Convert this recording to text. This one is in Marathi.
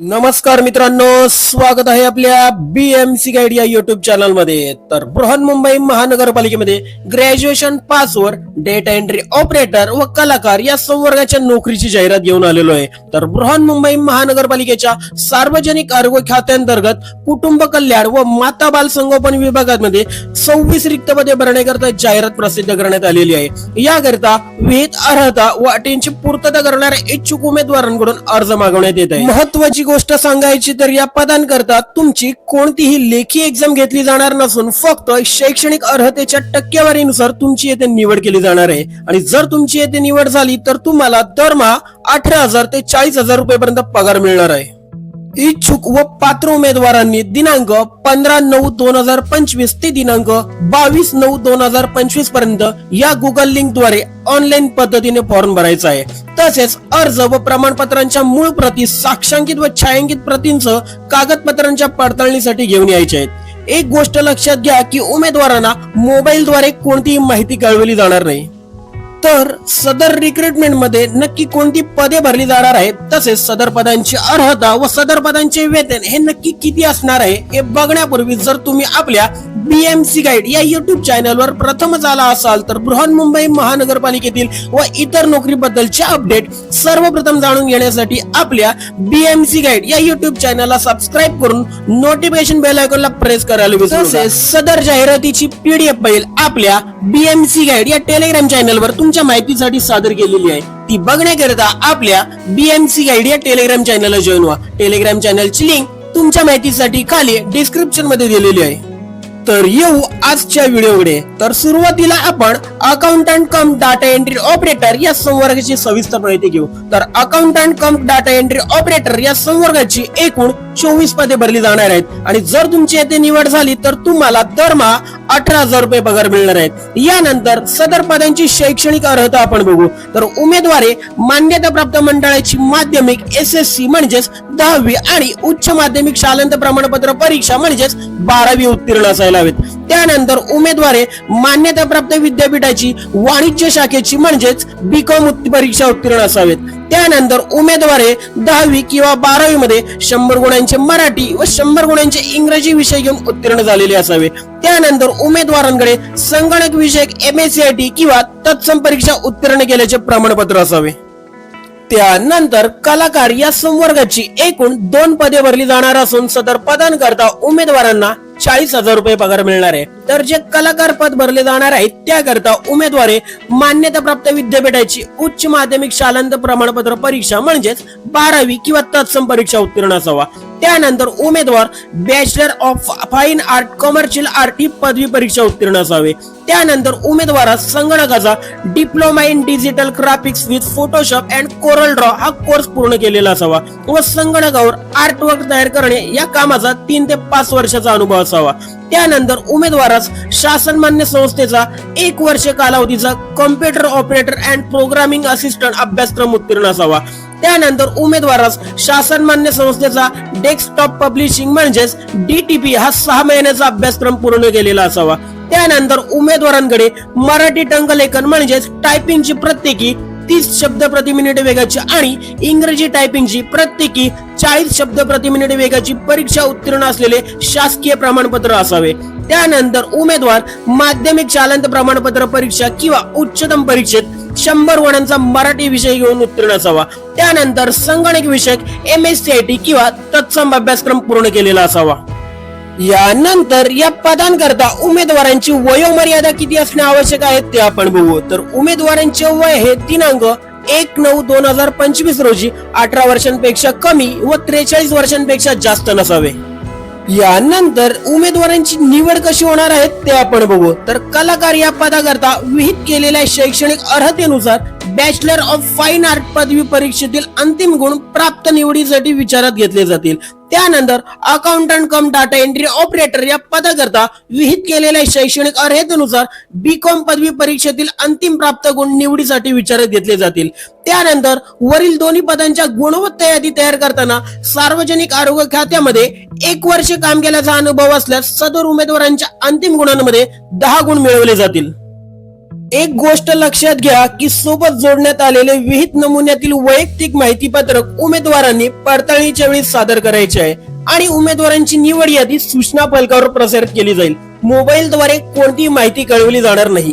नमस्कार मित्रांनो स्वागत आहे आपल्या बीएमसी गाईड या युट्यूब चॅनलमध्ये. तर बृहन्मुंबई महानगरपालिकेमध्ये ग्रॅज्युएशन पासवर डेटा एंट्री ऑपरेटर व कलाकार या संवर्गाच्या नोकरीची जाहिरात घेऊन आलेलो आहे. तर बृहन्मुंबई महानगरपालिकेच्या सार्वजनिक आरोग्य खात्यांतर्गत कुटुंब कल्याण व माता बाल संगोपन विभागामध्ये सव्वीस रिक्त पदे भरण्याकरता जाहिरात प्रसिद्ध करण्यात आलेली आहे. याकरिता विहित अर्हता व अटींची पूर्तता करणाऱ्या इच्छुक उमेदवारांकडून अर्ज मागवण्यात येत आहे. महत्वाची गोष्ट सांगायची तर या पदांकरता तुमची कोणतीही लेखी एक्झाम घेतली जाणार नसून फक्त शैक्षणिक अर्हतेच्या टक्केवारीनुसार तुमची येथे निवड केली जाणार आहे. आणि जर तुमची येथे निवड झाली तर तुम्हाला दरमहा अठरा हजार ते चाळीस हजार रुपयेपर्यंत पगार मिळणार आहे. इच्छुक व पात्र उमेदवारांनी दिनांक पंधरा नऊ दोन हजार पंचवीस ते दिनांक बावीस नऊ दोन हजार पंचवीसपर्यंत या गुगल लिंकद्वारे ऑनलाईन पद्धतीने फॉर्म भरायचा आहे. तसेच अर्ज व प्रमाणपत्रांच्या मूळ प्रती साक्षांकित व छायांकित प्रतींच कागदपत्रांच्या पडताळणीसाठी घेऊन यायचे आहेत. एक गोष्ट लक्षात घ्या की उमेदवारांना मोबाईलद्वारे कोणतीही माहिती कळवली जाणार नाही. तर सदर रिक्रुटमेंटमध्ये नक्की कोणती पदे भरली जाणार आहेत तसेच सदर पदांची अर्हता व सदर पदांचे वेतन हे नक्की किती असणार आहे हे बघण्यापूर्वी जर तुम्ही आपल्या बीएमसी गाईड या युट्यूब चॅनलवर प्रथमच आला असाल तर बृहन्मुंबई महानगरपालिकेतील व इतर नोकरीबद्दलचे अपडेट सर्वप्रथम जाणून घेण्यासाठी आपल्या बीएमसी गाईड या युट्यूब चॅनलला सबस्क्राईब करून नोटिफिकेशन बेल आयकॉनला प्रेस करायला तसेच सदर जाहिरातीची पीडीएफ फाईल आपल्या बीएमसी गाईड या टेलिग्राम चॅनलवर तुम्ही तुमच्या माहितीसाठी सादर केलेली आहे. ती बघण्याकरिता आपल्या बीएमसी गाईड या टेलिग्राम चॅनलला जॉईन व्हा. टेलिग्राम चॅनलची लिंक तुमच्या माहितीसाठी खाली डिस्क्रिप्शनमध्ये दिलेली आहे. तर येऊ आजच्या व्हिडिओकडे. तर सुरुवातीला आपण accountant cum data entry operator या संवर्गाची सविस्तर माहिती घेऊ. तर accountant cum data entry operator या संवर्गाची एकूण चोवीस पदे भरली जाणार आहेत. आणि जर तुमची येथे निवड झाली तर तुम्हाला दरमहा अठरा हजार रुपये पगार मिळणार आहेत. यानंतर सदर पदांची शैक्षणिक अर्हता आपण बघू. तर उमेदवारे मान्यताप्राप्त मंडळाची माध्यमिक एस एस सी म्हणजेच दहावी आणि उच्च माध्यमिक शालांत प्रमाणपत्र परीक्षा म्हणजेच बारावी उत्तीर्ण असायला हवेत. त्यानंतर उमेदवारे मान्यताप्राप्त विद्यापीठाची वाणिज्य शाखेची म्हणजेच बीकॉम परीक्षा उत्तीर्ण असावेत. त्यानंतर उमेदवारे दहावी किंवा बारावी मध्ये शंभर गुणांचे मराठी व शंभर गुणांचे इंग्रजी विषय घेऊन उत्तीर्ण झालेले असावे. त्यानंतर उमेदवारांकडे संगणक विषयक M S C I T किंवा तत्सम परीक्षा उत्तीर्ण केल्याचे प्रमाणपत्र असावे. त्यानंतर कलाकार या संवर्गाची एकूण दोन पदे भरली जाणार असून सदर पदांकरता उमेदवारांना चाळीस हजार रुपये पगार मिळणार आहे. तर जे कलाकार पद भरले जाणार आहेत त्याकरता उमेदवारे मान्यताप्राप्त विद्यापीठाची उच्च माध्यमिक शालांत प्रमाणपत्र परीक्षा म्हणजेच बारावी किंवा तत्सम परीक्षा उत्तीर्ण असावा. त्यानंतर उमेदवार bachelor of fine art commercial art ही पदवी परीक्षा उत्तीर्ण असावे. त्यानंतर उमेदवारास संगणकाचा diploma in digital graphics with Photoshop and Corel draw हा कोर्स पूर्ण केलेला असावा व संगणकावर आर्ट वर्क तयार करणे या कामाचा तीन ते पाच वर्षाचा अनुभव असावा. त्यानंतर उमेदवारास शासनमान्य संस्थेचा एक वर्ष कालावधीचा computer operator and programming assistant अभ्यासक्रम उत्तीर्ण असावा. त्यानंतर उमेदवारास शासन मान्य संस्थेचा डेस्कटॉप पब्लिशिंग म्हणजेच डीटीपी हा सहा महिन्याचा अभ्यासक्रम पूर्ण केलेला असावा. त्यानंतर उमेदवारांकडे मराठी टंकलेखन म्हणजेच टायपिंगची प्रत्येकी तीस शब्द प्रति मिनिट वेगाची आणि इंग्रजी टायपिंगची प्रत्येकी चाळीस शब्द प्रति मिनिट वेगाची परीक्षा उत्तीर्ण असलेले शासकीय प्रमाणपत्र असावे. त्यानंतर उमेदवार माध्यमिक शालांत प्रमाणपत्र परीक्षा किंवा उच्चतम परीक्षेत शंभर गुणांचा मराठी विषय घेऊन उत्तीर्ण असावा. त्यानंतर संगणक विषयक M S C I T किंवा तत्सम अभ्यासक्रम पूर्ण केलेला असावा. यानंतर या पदांकरता उमेदवारांची वयोमर्यादा किती असणे आवश्यक आहे ते आपण बघू. तर उमेदवारांचे वय हे दिनांक एक नऊ दोन हजार पंचवीस रोजी अठरा वर्षांपेक्षा कमी व त्रेचाळीस वर्षांपेक्षा जास्त नसावे. यानंतर उमेदवारांची निवड कशी होणार आहे ते आपण बघू. तर कलाकार या पदाकरता विहित केलेल्या शैक्षणिक अर्हतेनुसार बॅचलर ऑफ फाईन आर्ट पदवी परीक्षेतील अंतिम गुण प्राप्त निवडीसाठी विचारात घेतले जातील. त्यानंतर accountant cum data entry operator या पदाकरता विहित केलेल्या शैक्षणिक अर्हतेनुसार बी कॉम पदवी परीक्षेतील अंतिम प्राप्त गुण निवडीसाठी विचारात घेतले जातील. त्यानंतर वरील दोन्ही पदांच्या गुणवत्ता यादी तयार करताना सार्वजनिक आरोग्य खात्यामध्ये एक वर्ष काम केल्याचा अनुभव असल्यास सदर उमेदवारांच्या अंतिम गुणांमध्ये दहा गुण मिळवले जातील. एक गोष्ट लक्षात घ्या की सोबत जोडण्यात आलेले विहित नमुन्यातील वैयक्तिक माहितीपत्रक उमेदवारांनी पडताळणीच्या वेळी सादर करायचे आहे. आणि उमेदवारांची निवड यादी सूचना फलकावर प्रसारित केली जाईल. मोबाईलद्वारे कोणतीही माहिती कळवली जाणार नाही.